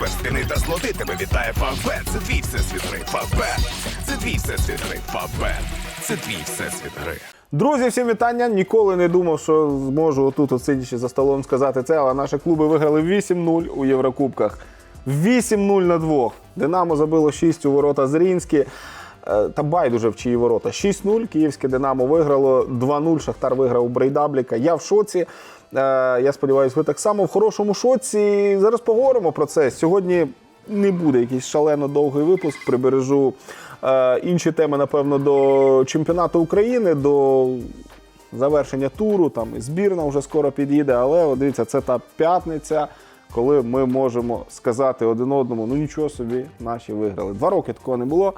перстини та злоти тебе вітає Фавбет. Це твій всесвіт гри. Фавбет. Це твій всесвіт гри. Фавбет. Це твій всесвіт гри. Друзі, всім вітання. Ніколи не думав, що зможу отут, от сидячи за столом, сказати це, але наші клуби виграли 8-0 у Єврокубках. 8-0 на двох. Динамо забило 6 у ворота Зрінські. Е, Та байдуже в чиї ворота. 6-0. Київське Динамо виграло 2-0. Шахтар виграв у Брейдабліка. Я в шоці. Е, Я сподіваюся, ви так само в хорошому шоці. Зараз поговоримо про це. Сьогодні не буде якийсь шалено довгий випуск. Прибережу е, інші теми, напевно, до чемпіонату України, до завершення туру. Там і збірна вже скоро під'їде. Але от дивіться, це та п'ятниця, коли ми можемо сказати один одному: ну нічого собі, наші виграли. Два роки такого не було.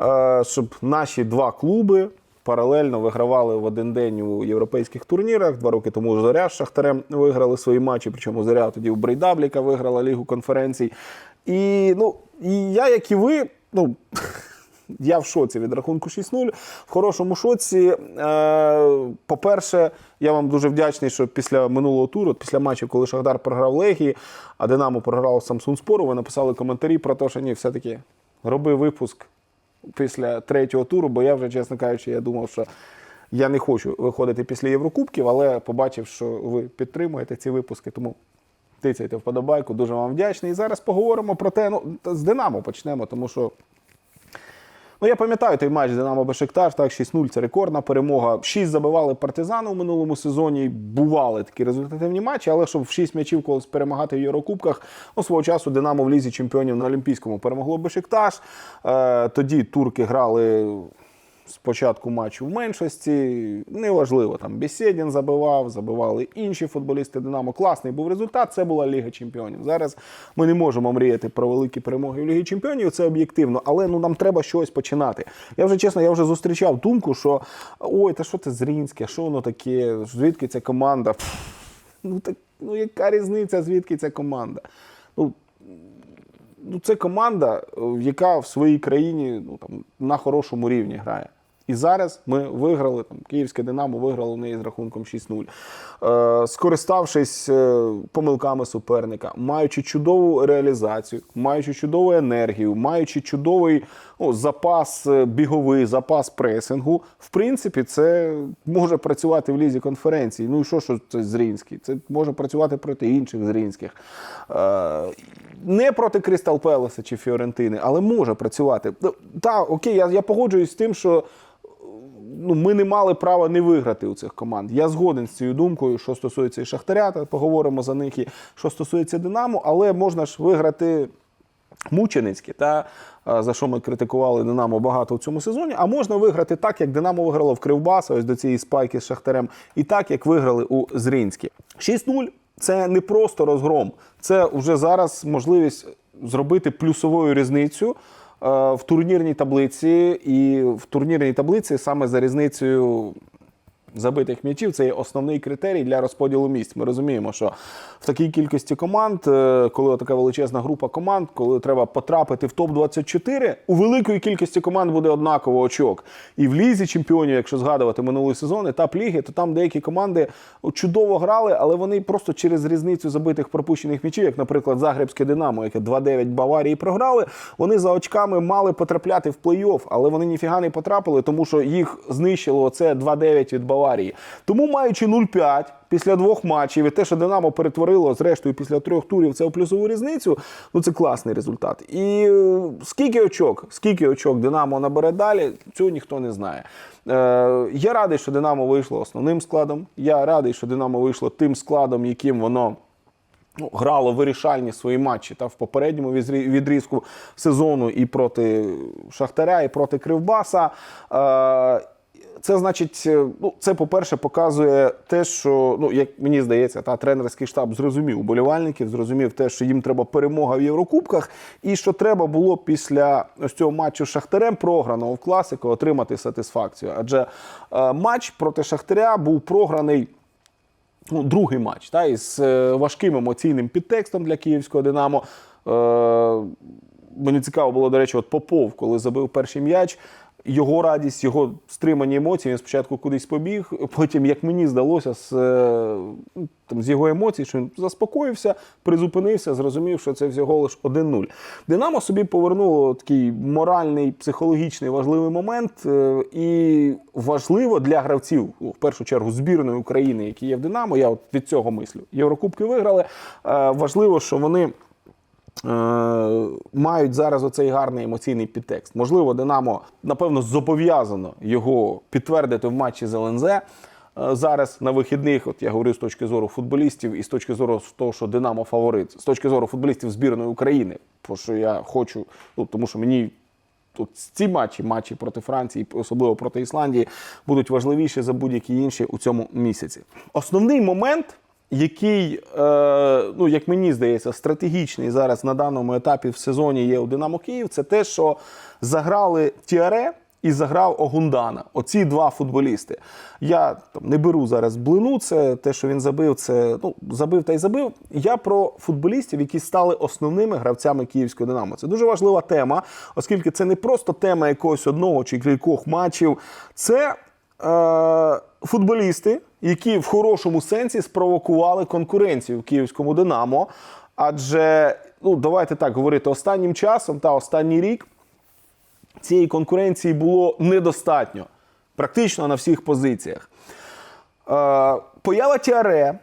Е, щоб наші два клуби. Паралельно вигравали в один день у європейських турнірах. Два роки тому Зоря з Шахтарем виграли свої матчі. Причому Зоря тоді у Брейдабліка виграла Лігу конференцій. І ну, і я, як і ви, ну. Я в шоці від рахунку 6-0. В хорошому шоці. Е, По-перше, я вам дуже вдячний, що після минулого туру, після матчів, коли Шахдар програв Легії, а Динамо програв Самсун Спору, ви написали коментарі про те, що ні, все-таки роби випуск після третього туру, бо я вже, чесно кажучи, я думав, що я не хочу виходити після Єврокубків, але побачив, що ви підтримуєте ці випуски, тому тицяйте вподобайку, дуже вам вдячний. І зараз поговоримо про те, ну, з Динамо почнемо, тому що. Ну, я пам'ятаю той матч Динамо Бешикташ, так, 6-0 це рекордна перемога. 6 забивали партизани у минулому сезоні. Бували такі результативні матчі, але щоб в 6 м'ячів колись перемагати в Єврокубках, ну, свого часу Динамо в лізі чемпіонів на Олімпійському перемогло Бешикташ. Е, тоді турки грали спочатку матчу в меншості. Неважливо, там Бесєдін забивав, забивали інші футболісти Динамо. Класний був результат. Це була Ліга Чемпіонів. Зараз ми не можемо мріяти про великі перемоги в Лігі Чемпіонів. Це об'єктивно, але ну нам треба щось починати. Я вже чесно, я вже зустрічав думку, що ой, та що це Зрінське, що воно таке? Звідки ця команда? Ну так ну яка різниця, звідки ця команда? Ну, ну, це команда, е, яка в своїй країні ну, там, на хорошому рівні грає. І зараз ми виграли, там, Київське Динамо виграло в неї з рахунком 6-0. Е, скориставшись е, помилками суперника, маючи чудову реалізацію, маючи чудову енергію, маючи чудовий ну, запас е, біговий, запас пресингу, в принципі, це може працювати в лізі конференції. Ну і що, що це Зрінський? Це може працювати проти інших Зрінських. Е, не проти Крістал Пелеса чи Фіорентини, але може працювати. Ну, Так, окей, я, я погоджуюсь з тим, що ну, ми не мали права не виграти у цих команд. Я згоден з цією думкою, що стосується і Шахтаря, та поговоримо за них, і що стосується Динамо, але можна ж виграти мученицьки, та за що ми критикували Динамо багато в цьому сезоні. А можна виграти так, як Динамо виграло в Кривбаса, ось до цієї спайки з Шахтарем, і так, як виграли у Зринській. 6-0 це не просто розгром, це вже зараз можливість зробити плюсовою різницю в турнірній таблиці, і в турнірній таблиці саме за різницею забитих м'ячів це є основний критерій для розподілу місць. Ми розуміємо, що в такій кількості команд, е, коли така величезна група команд, коли треба потрапити в топ-24, у великої кількості команд буде однаково очок. І в лізі чемпіонів, якщо згадувати минулий сезон, етап ліги, то там деякі команди чудово грали, але вони просто через різницю забитих пропущених м'ячів, як, наприклад, Загребське Динамо, яке 2-9 Баварії програли, вони за очками мали потрапляти в плей-офф, але вони ніфіга не потрапили, тому що їх знищило це 2-9 від Баварії. Тому, маючи 0-5 після двох матчів, і те, що Динамо перетворило, зрештою, після трьох турів це у плюсову різницю, ну це класний результат. І е, скільки очок, скільки очок Динамо набере далі, цього ніхто не знає. Е, я радий, що Динамо вийшло основним складом. Я радий, що Динамо вийшло тим складом, яким воно. Ну, грало вирішальні свої матчі та в попередньому відрізку сезону і проти Шахтаря, і проти Кривбаса. Е, Це значить, е, ну це по-перше, показує те, що ну як мені здається, та тренерський штаб зрозумів уболівальників, зрозумів те, що їм треба перемога в Єврокубках, і що треба було після ось цього матчу з Шахтарем, програного в класику, отримати сатисфакцію. Адже е, матч проти Шахтаря був програний ну, другий матч та, із е, важким емоційним підтекстом для київського Динамо. Е, мені цікаво було, до речі, от Попов, коли забив перший м'яч. Його радість, його стримані емоції. Він спочатку кудись побіг, потім, як мені здалося, з, е, там, з його емоцій, що він заспокоївся, призупинився, зрозумів, що це всього лише 1-0. Динамо собі повернуло такий моральний, психологічний важливий момент. е, І важливо для гравців, ну, в першу чергу, збірної України, які є в Динамо. Я от від цього мислю. Єврокубки виграли. Е, Важливо, що вони. Е, мають зараз оцей гарний емоційний підтекст. Можливо, Динамо, напевно, зобов'язано його підтвердити в матчі з ЛНЗ. Е, Зараз на вихідних, от я говорю з точки зору футболістів і з точки зору того, що Динамо фаворит, з точки зору футболістів збірної України, бо що я хочу, ну тому що мені тут ці матчі, матчі проти Франції, особливо проти Ісландії, будуть важливіші за будь-які інші у цьому місяці. Основний момент, який, е, ну як мені здається, стратегічний зараз на даному етапі в сезоні є у Динамо Київ, це те, що заграли Тіаре. І заграв Огундана. Оці два футболісти. Я там не беру зараз блину. Це те, що він забив, це ну забив та й забив. Я про футболістів, які стали основними гравцями київського Динамо. Це дуже важлива тема, оскільки це не просто тема якогось одного чи кількох матчів. Це е, футболісти, які в хорошому сенсі спровокували конкуренцію в київському Динамо. Адже, ну давайте так говорити, останнім часом та останній рік цієї конкуренції було недостатньо, практично на всіх позиціях. Е, поява Тіаре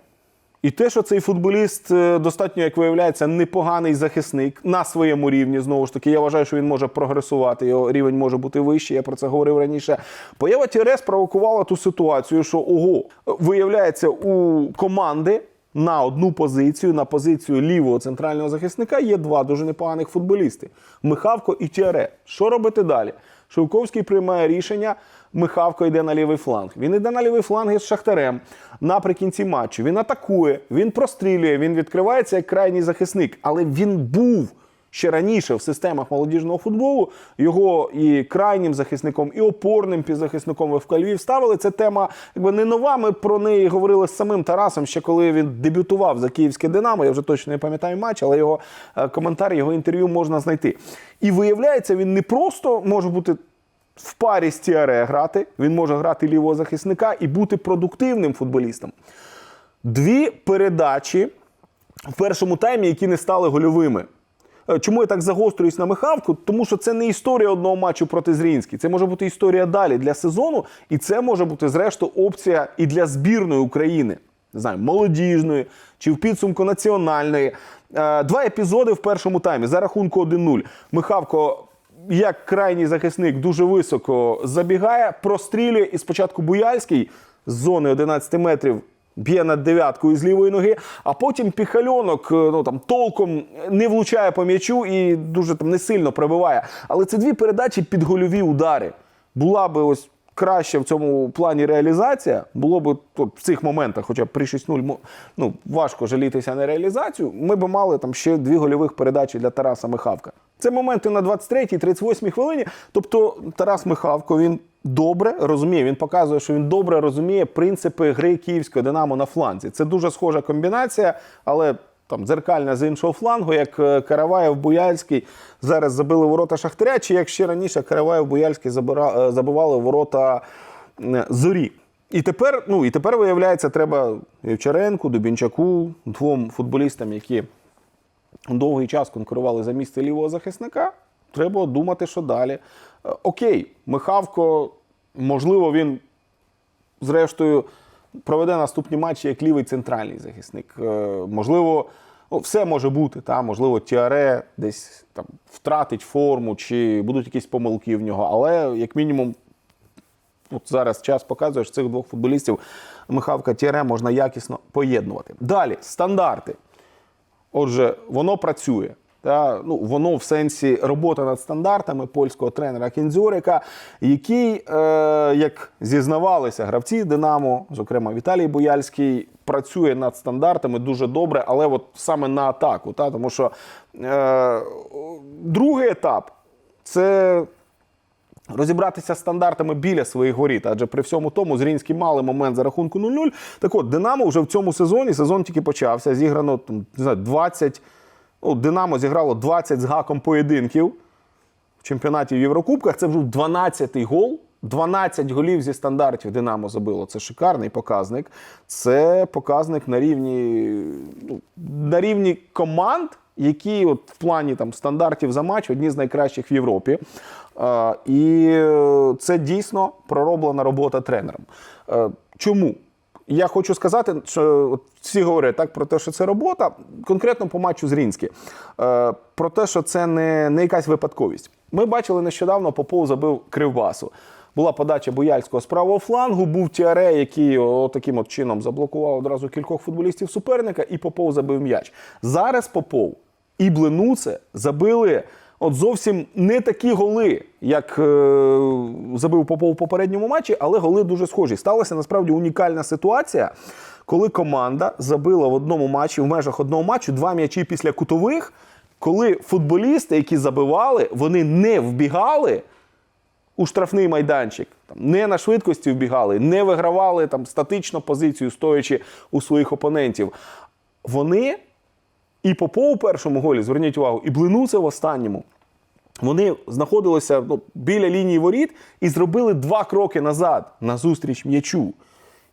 і те, що цей футболіст е, достатньо, як виявляється, непоганий захисник на своєму рівні. Знову ж таки, я вважаю, що він може прогресувати, його рівень може бути вищий. Я про це говорив раніше. Поява Тіаре спровокувала ту ситуацію, що ого, виявляється, у команди. На одну позицію, на позицію лівого центрального захисника є два дуже непоганих футболісти: Михавко і Тіаре. Що робити далі? Шовковський приймає рішення. Михавко йде на лівий фланг. Він йде на лівий фланг з Шахтарем наприкінці матчу. Він атакує, він прострілює, він відкривається як крайній захисник. Але він був ще раніше в системах молодіжного футболу. Його і крайнім захисником, і опорним півзахисником ВФК Львів ставили. Це тема якби не нова. Ми про неї говорили з самим Тарасом, ще коли він дебютував за київське Динамо. Я вже точно не пам'ятаю матч, але його е, коментар, його інтерв'ю можна знайти. І виявляється, він не просто може бути в парі з Тіаре грати, він може грати лівого захисника і бути продуктивним футболістом. Дві передачі в першому таймі, які не стали гольовими. Е, Чому я так загострююсь на Михавку? Тому що це не історія одного матчу проти Зрінський. Це може бути історія далі для сезону, і це може бути, зрештою, опція і для збірної України. Не знаю, молодіжної чи в підсумку національної. Е, Два епізоди в першому таймі за рахунку 1-0. Михавко як крайній захисник дуже високо забігає, прострілює і спочатку Буяльський з зони 11 метрів б'є над дев'яткою з лівої ноги, а потім піхальонок е, ну, там, толком не влучає по м'ячу і дуже там не сильно пробиває. Але це дві передачі під гольові удари. Була би ось краще в цьому плані реалізація, було б в цих моментах, хоча б при 6-0 ну, важко жалітися на реалізацію. Ми б мали там ще дві гольових передачі для Тараса Михавка. Це моменти на 23-й, 38-й хвилині. Тобто Тарас Михавко він добре розуміє. Він показує, що він добре розуміє принципи гри київського Динамо на фланзі. Це дуже схожа комбінація, але там дзеркальна з іншого флангу, як е, Караваєв Буяльський зараз забили ворота Шахтаря, чи як ще раніше Караваєв Буяльський е, забивали ворота е, зорі. І тепер, ну і тепер виявляється, треба Євчаренку, Дубінчаку, двом футболістам, які довгий час конкурували за місце лівого захисника. Треба думати, що далі. Е, Окей, Михавко, можливо, він зрештою проведе наступні матчі як лівий центральний захисник. Е, Можливо, ну, все може бути. Та? Можливо, Тіаре десь там втратить форму, чи будуть якісь помилки в нього. Але, як мінімум, от зараз час показує, що цих двох футболістів Михавка Тіаре можна якісно поєднувати. Далі, стандарти. Отже, воно працює. Та, ну, воно в сенсі роботи над стандартами польського тренера Кінзюрика, який, е, як зізнавалися гравці Динамо, зокрема Віталій Бояльський, працює над стандартами дуже добре, але от саме на атаку. Та, тому що е, другий етап це розібратися стандартами біля своїх воріт. Адже при всьому тому Зрінський мали момент за рахунку 0-0. Так от, Динамо вже в цьому сезоні, сезон тільки почався, зіграно там, не знаю, 20, ну, Динамо зіграло 20 з гаком поєдинків. в чемпіонаті в Єврокубках. Це вже 12-й гол. 12 голів зі стандартів Динамо забило. Це шикарний показник. Це показник на рівні, ну, на рівні команд, які от в плані там, стандартів за матч одні з найкращих в Європі. І е, це дійсно пророблена робота тренером. Е, чому? Я хочу сказати, що всі говорять так про те, що це робота, конкретно по матчу з Рінські, е, про те, що це не, не якась випадковість. Ми бачили нещодавно, Попов забив кривбасу. Була подача Бояльського з правого флангу, був Тіаре, який таким от чином заблокував одразу кількох футболістів суперника, і Попов забив м'яч. Зараз Попов і Бленуце забили от зовсім не такі голи, як е, забив Попов у попередньому матчі, але голи дуже схожі. Сталася насправді унікальна ситуація, коли команда забила в одному матчі, в межах одного матчу, два м'ячі після кутових, коли футболісти, які забивали, вони не вбігали у штрафний майданчик, там, не на швидкості вбігали, не вигравали там статично позицію, стоячи у своїх опонентів. Вони і Попов у першому голі, зверніть увагу, і Блинуце в останньому. Вони знаходилися ну, біля лінії воріт і зробили два кроки назад назустріч м'ячу.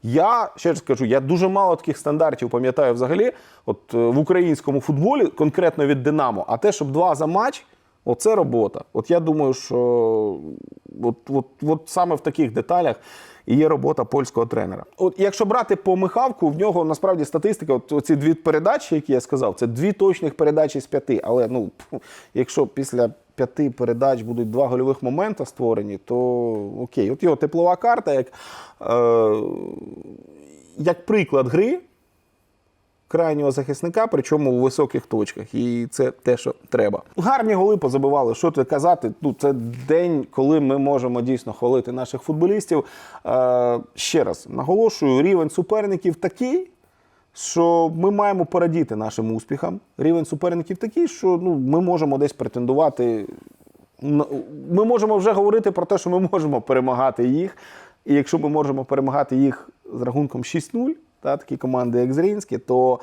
Я ще раз кажу, я дуже мало таких стандартів пам'ятаю взагалі от, е, в українському футболі, конкретно від Динамо. А те, щоб два за матч, оце робота. От я думаю, що от, от, от саме в таких деталях і є робота польського тренера. От якщо брати по Михавку, в нього насправді статистика, от ці дві передачі, які я сказав, це дві точних передачі з п'яти. Але ну, якщо після п'яти передач будуть два гольових моменти створені, то окей. От його теплова карта, як, е, як приклад гри крайнього захисника, причому у високих точках. І це те, що треба. Гарні голи позабивали. Що тут казати? Ну, це день, коли ми можемо дійсно хвалити наших футболістів. Е, ще раз наголошую, рівень суперників такий. Що ми маємо порадіти нашим успіхам. Рівень суперників такий, що ну, ми можемо десь претендувати. Ми можемо вже говорити про те, що ми можемо перемагати їх. І якщо ми можемо перемагати їх з рахунком 6-0, та, такі команди, як Зрінські, то е,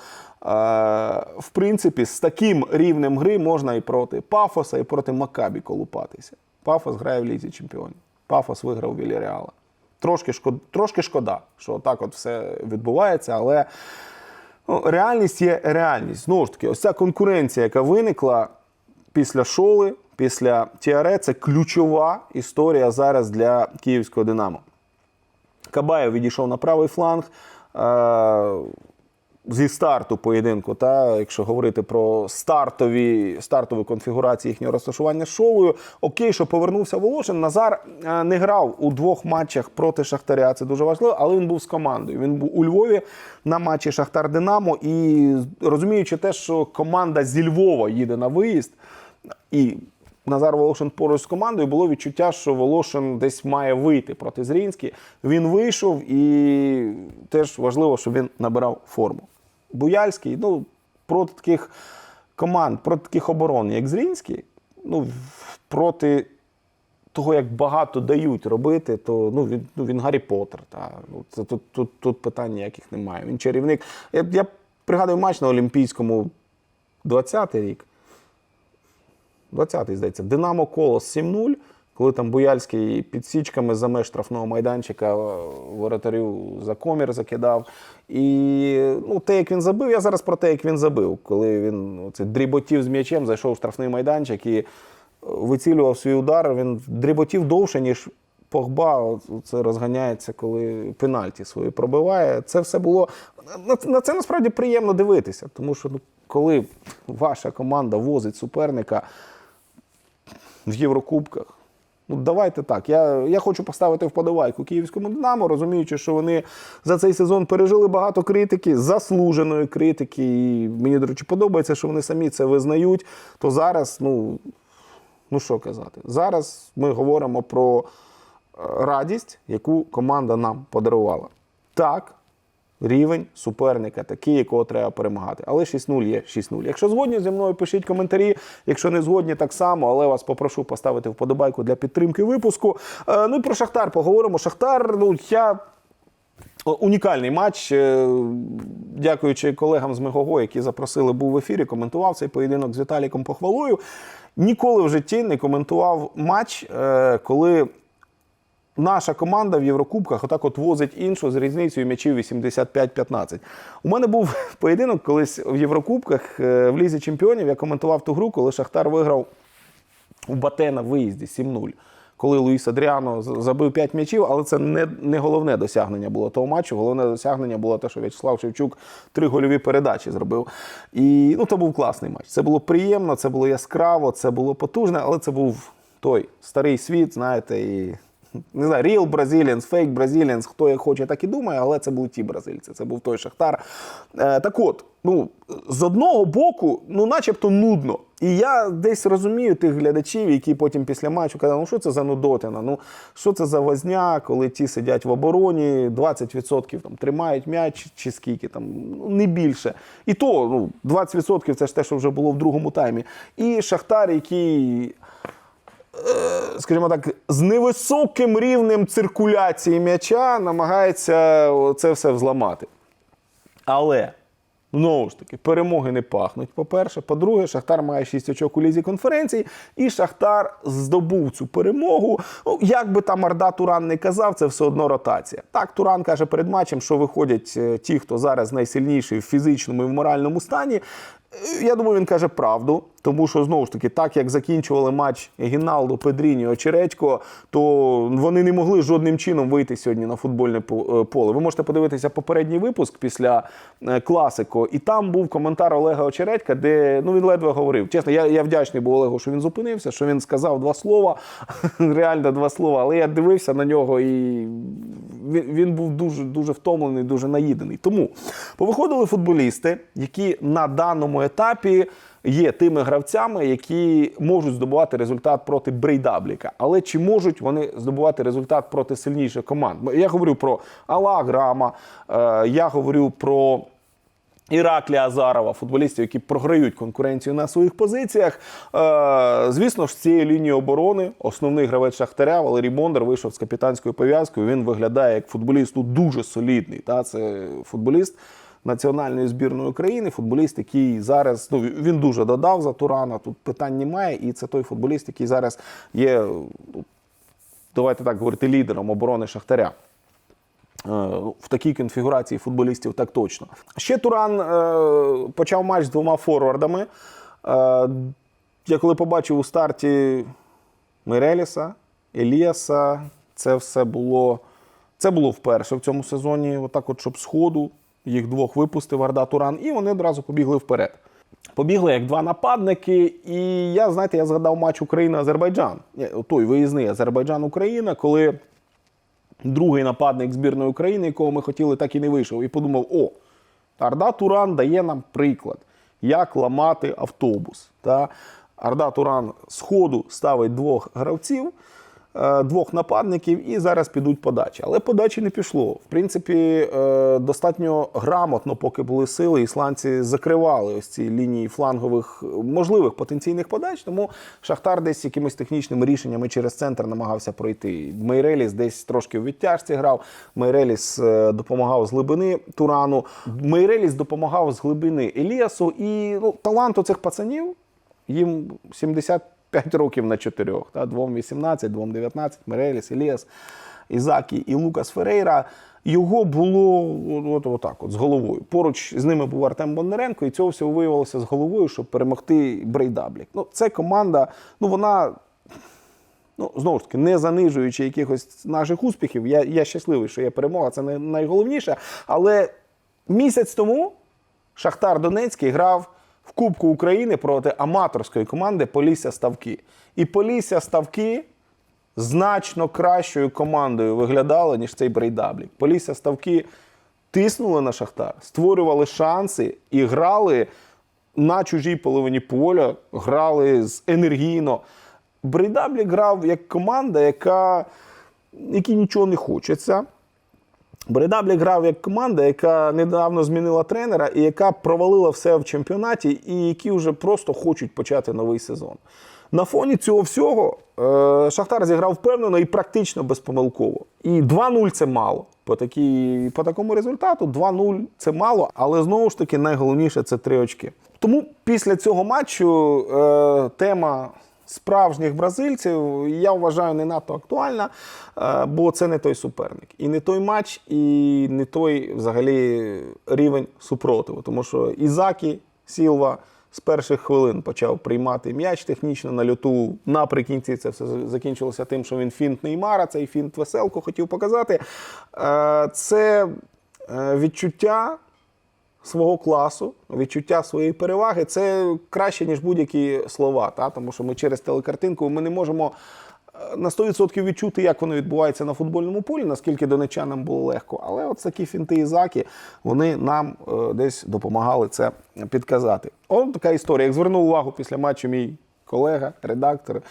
в принципі з таким рівнем гри можна і проти Пафоса, і проти Макабі колупатися. Пафос грає в Лізі Чемпіонів. Пафос виграв Вільяреала. Трошки, шкод, трошки шкода, що так от все відбувається, але ну, реальність є реальність. Знову ж таки, ось ця конкуренція, яка виникла після шоли, після Тіаре, це ключова історія зараз для київського Динамо. Кабаєв відійшов на правий фланг. Е- зі старту поєдинку, та якщо говорити про стартові, стартові конфігурації їхнього розташування з шолою, окей, що повернувся Волошин. Назар е, не грав у двох матчах проти Шахтаря. Це дуже важливо, але він був з командою. Він був у Львові на матчі Шахтар Динамо. І розуміючи те, що команда зі Львова їде на виїзд, і Назар Волошин поруч з командою було відчуття, що Волошин десь має вийти проти Зрінський. Він вийшов і теж важливо, щоб він набирав форму. Буяльський, ну, проти таких команд, проти таких оборон, як Зрінський, ну, проти того, як багато дають робити, то ну, він, ну, він Гаррі Поттер. Та, ну, це, тут, тут, тут питань ніяких немає. Він чарівник. Я, я пригадую матч на Олімпійському 20-й рік. 20-й, здається, Динамо Колос 7-0, коли там Буяльський підсічками за меж штрафного майданчика е, воротарю за комір закидав. І ну, те, як він забив, я зараз про те, як він забив, коли він оце, дріботів з м'ячем, зайшов в штрафний майданчик і е, вицілював свій удар. Він дріботів довше, ніж Погба це розганяється, коли пенальті свої пробиває. Це все було на, це насправді приємно дивитися, тому що ну, коли ваша команда возить суперника в Єврокубках. Ну, давайте так. Я, я хочу поставити вподобайку київському Динамо, розуміючи, що вони за цей сезон пережили багато критики, заслуженої критики. І мені, до речі, подобається, що вони самі це визнають. То зараз, ну, ну що казати, зараз ми говоримо про е, радість, яку команда нам подарувала. Так, рівень суперника такий, якого треба перемагати. Але 6-0 є 6-0. Якщо згодні зі мною, пишіть коментарі. Якщо не згодні, так само, але вас попрошу поставити вподобайку для підтримки випуску. Е, ну і про Шахтар поговоримо. Шахтар, ну я. Унікальний матч. Е, Дякуючи колегам з Мегого, які запросили, був в ефірі, коментував цей поєдинок з Віталіком Похвалою. Ніколи в житті не коментував матч, е, коли наша команда в Єврокубках отак от возить іншу з різницею м'ячів 85-15. У мене був поєдинок колись в Єврокубках е, в Лізі Чемпіонів. Я коментував ту гру, коли Шахтар виграв у Бате на виїзді 7-0. Коли Луїс Адріано забив 5 м'ячів, але це не, не головне досягнення було того матчу. Головне досягнення було те, що В'ячеслав Шевчук три гольові передачі зробив. І ну, це був класний матч. Це було приємно, це було яскраво, це було потужне, але це був той старий світ, знаєте, і не знаю, real Brazilians, fake Brazilians, хто як хоче, так і думає, але це були ті бразильці, це був той Шахтар. Е, так от, ну, з одного боку, ну, начебто нудно. І я десь розумію тих глядачів, які потім після матчу казали, ну що це за нудотина, ну що це за возня, коли ті сидять в обороні, 20% там тримають м'яч чи скільки там, ну, не більше. І то ну, 20% це ж те, що вже було в другому таймі. І Шахтар, який скажімо так, з невисоким рівнем циркуляції м'яча намагається це все взламати. Але, знову ж таки, перемоги не пахнуть. По-перше, по-друге, Шахтар має 6 очок у лізі конференцій, і Шахтар здобув цю перемогу. Ну, як би там Арда Туран не казав, це все одно ротація. Так, Туран каже перед матчем, що виходять е, ті, хто зараз найсильніший в фізичному і в моральному стані. Е, Я думаю, він каже правду, тому що знову ж таки, так як закінчували матч Гіналдо, Педріні, Очередько, то вони не могли жодним чином вийти сьогодні на футбольне е, поле. Ви можете подивитися попередній випуск після е, класико, і там був коментар Олега Очередька, де ну він ледве говорив. Чесно, я, я вдячний був Олегу, що він зупинився, що він сказав два слова, реально два слова. Але я дивився на нього і він, він був дуже, дуже втомлений, дуже наїдений. Тому повиходили футболісти, які на даному етапі є тими гравцями, які можуть здобувати результат проти Брейдабліка. Але чи можуть вони здобувати результат проти сильніших команд? Я говорю про Алла Грама, е, я говорю про. Іраклі Азарова, футболістів, які програють конкуренцію на своїх позиціях. Е, звісно ж, з цієї лінії оборони основний гравець Шахтаря Валерій Бондар вийшов з капітанською пов'язкою. Він виглядає як футболіст ну, дуже солідний. Та? Це футболіст національної збірної України, футболіст, який зараз ну, він дуже додав за Турана. Тут питань немає. І це той футболіст, який зараз є, ну, давайте так говорити, лідером оборони Шахтаря. Е, В такій конфігурації футболістів так точно. Ще Туран е, почав матч з двома форвардами. Е, я коли побачив у старті Миреліса, Еліаса, це все було. Це було вперше в цьому сезоні. Отак, от, щоб з ходу їх двох випустив Арда Туран, і вони одразу побігли вперед. Побігли як два нападники, і я, знаєте, я згадав матч Україна-Азербайджан. Той виїзний Азербайджан-Україна, коли другий нападник збірної України, якого ми хотіли, так і не вийшов. І подумав: о, Арда Туран дає нам приклад, як ламати автобус. Та Арда Туран з ставить двох гравців, двох нападників, і зараз підуть подачі. Але подачі не пішло. В принципі, е, достатньо грамотно, поки були сили, ісландці закривали ось ці лінії флангових е, можливих потенційних подач. Тому Шахтар десь якимись технічними рішеннями через центр намагався пройти. Мейреліс десь трошки в відтяжці грав. Мейреліс е, допомагав з глибини Турану. Мейреліс допомагав з глибини Еліасу. І ну, талант у цих пацанів їм 75 років на чотирьох. Та? Двом 18, двом 19, Мереліс, Еліас, Ізакі і Лукас Ферейра. Його було от, от, отак, от, з головою. Поруч з ними був Артем Бондаренко, і цього всього виявилося з головою, щоб перемогти Брейдаблік. Ну, це команда, ну вона ну, знову ж таки, не занижуючи якихось наших успіхів, я, я щасливий, що є перемога, це не найголовніше. Але місяць тому Шахтар Донецький грав в Кубку України проти аматорської команди Полісся Ставки. І Полісся Ставки значно кращою командою виглядало, ніж цей Брейдаблік. Полісся Ставки тиснули на Шахтар, створювали шанси і грали на чужій половині поля, грали з енергійно. Брейдаблік грав як команда, яка, якій нічого не хочеться. Бредаблік грав як команда, яка недавно змінила тренера і яка провалила все в чемпіонаті, і які вже просто хочуть почати новий сезон. На фоні цього всього е, Шахтар зіграв впевнено і практично безпомилково. І 2-0 це мало. По, такій, по такому результату 2-0 це мало, але знову ж таки найголовніше це три очки. Тому після цього матчу е, тема справжніх бразильців я вважаю не надто актуальна, е, бо це не той суперник. І не той матч, і не той взагалі рівень супротиву. Тому що Ізакі Сілва з перших хвилин почав приймати м'яч технічно на льоту. Наприкінці це все закінчилося тим, що він фінт Неймара, цей фінт веселку хотів показати. Е, Це е, відчуття свого класу, відчуття своєї переваги це краще, ніж будь-які слова. Та? Тому що ми через телекартинку ми не можемо е, на 100% відчути, як воно відбувається на футбольному полі, наскільки донечанам було легко. Але от такі фінти і заки вони нам е, десь допомагали це підказати. От така історія. Як звернув увагу після матчу мій колега, редактор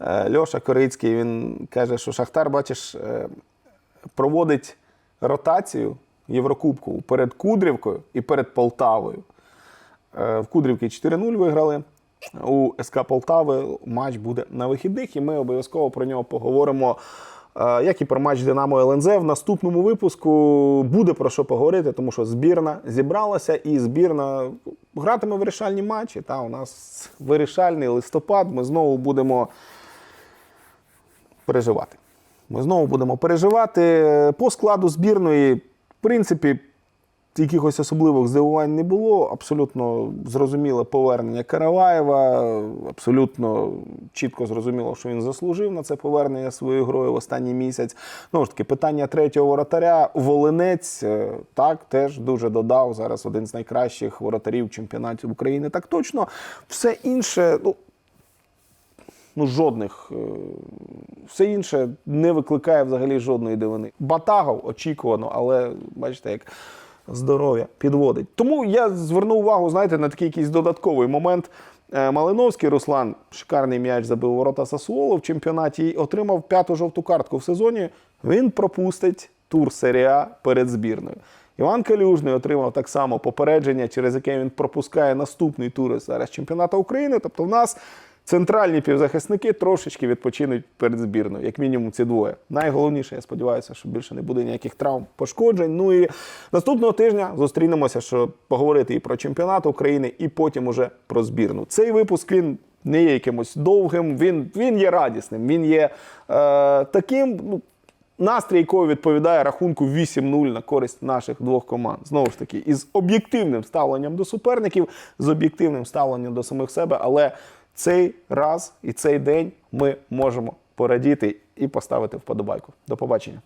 е, Льоша Корицький, він каже, що Шахтар, бачиш, проводить ротацію Єврокубку перед Кудрівкою і перед Полтавою. Е, В Кудрівки 4-0 виграли. У СК Полтави матч буде на вихідних, і ми обов'язково про нього поговоримо. е, Як і про матч Динамо ЛНЗ в наступному випуску буде про що поговорити, тому що збірна зібралася і збірна гратиме вирішальні матчі. Та у нас вирішальний листопад. Ми знову будемо переживати. Ми знову будемо переживати. По складу збірної, принципі, якихось особливих здивувань не було. Абсолютно зрозуміле повернення Караваєва. Абсолютно чітко зрозуміло, що він заслужив на це повернення своєю грою в останній місяць. Знову ж таки, питання третього воротаря. Волинець е, так теж дуже додав. Зараз один з найкращих воротарів чемпіонатів України. Так точно. Все інше, ну, ну жодних. е, Все інше не викликає взагалі жодної дивини. Батагов очікувано, але бачите, як здоров'я підводить. Тому я звернув увагу, знаєте, на такий якийсь додатковий момент. Е, Малиновський Руслан шикарний м'яч забив ворота Сасуоло в чемпіонаті і отримав п'яту жовту картку в сезоні. Він пропустить тур серія перед збірною. Іван Калюжний отримав так само попередження, через яке він пропускає наступний тур зараз чемпіонату України. Тобто, в нас центральні півзахисники трошечки відпочинуть перед збірною, як мінімум ці двоє. Найголовніше, я сподіваюся, що більше не буде ніяких травм, пошкоджень. Ну і наступного тижня зустрінемося, щоб поговорити і про чемпіонат України, і потім уже про збірну. Цей випуск він. Не є якимось довгим, він, він є радісним, він є е, таким, ну, настрій якого відповідає рахунку 8-0 на користь наших двох команд. Знову ж таки, із об'єктивним ставленням до суперників, з об'єктивним ставленням до самих себе, але цей раз і цей день ми можемо порадіти і поставити вподобайку. До побачення.